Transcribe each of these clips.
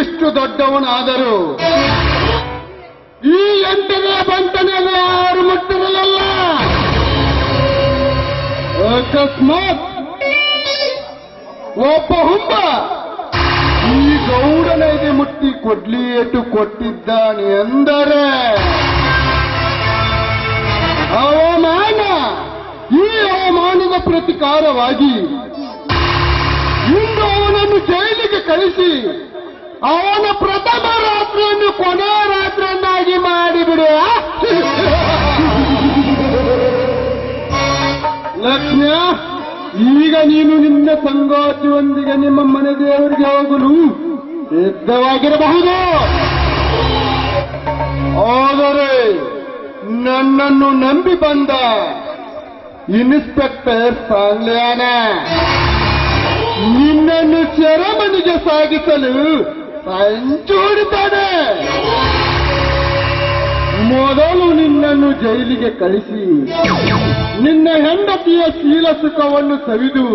ಇಷ್ಟು ದೊಡ್ಡವನಾದರೂ. ಈ ಎಂಟನೇ ಬಂಟನೆಯನ್ನು ಯಾರು ಮುಟ್ಟಿರಲಿಲ್ಲ? ಅಕಸ್ಮಾತ್ ಒಬ್ಬ ಹುಂಬ ಈ ಗೌಡನೆಗೆ ಮುಟ್ಟಿ ಕೊಡ್ಲಿ ಎಟ್ಟು ಕೊಟ್ಟಿದ್ದಾನೆ ಎಂದರೆ ಅವ ಪ್ರತಿಕಾರವಾಗಿ ಇಂದು ಅವನನ್ನು ಜೈಲಿಗೆ ಕಳಿಸಿ ಅವನ ಪ್ರಥಮ ರಾತ್ರಿಯನ್ನು ಕೊನೆಯ ರಾತ್ರಿಯನ್ನಾಗಿ ಮಾಡಿಬಿಡುವ ಲಕ್ಷ್ಮ್ಯ ಈಗ ನೀನು ನಿನ್ನ ಸಂಗಾತಿಯೊಂದಿಗೆ ನಿಮ್ಮ ಮನೆ ದೇವರಿಗೆ ಹೋಗಲು ಸಿದ್ಧವಾಗಿರಬಹುದು. ಆದರೆ ನನ್ನನ್ನು ನಂಬಿ ಬಂದ ಇನ್ಸ್ಪೆಕ್ಟರ್ ಸಾಂಗ್ಲ್ಯಾನ. ನಿನ್ನನ್ನು ಸೆರೆಮನಿಗೆ ಸಾಗಿಸಲು ಸಂಚೂಡಿದ್ದಾನೆ ಮೊದಲು ನಿನ್ನನ್ನು ಜೈಲಿಗೆ ಕಳಿಸಿ. ನಿನ್ನ ಹೆಂಡತಿಯ ಶೀಲ ಸುಖವನ್ನು ಸವಿದು,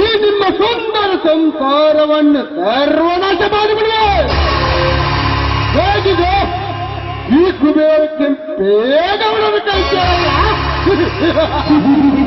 ಈ ನಿಮ್ಮ ಸುಂದರ ಸಂಸಾರವನ್ನು ಸರ್ವನಾಶ ಮಾಡಿಬಿಡುವೆ. ಹೇಗಿದೆ? ಈ ಕುಬೇರಕ್ಕೆ ಬೇಗ ಉಳಿದು ಕಳಿಸ. Ha ha ha ha!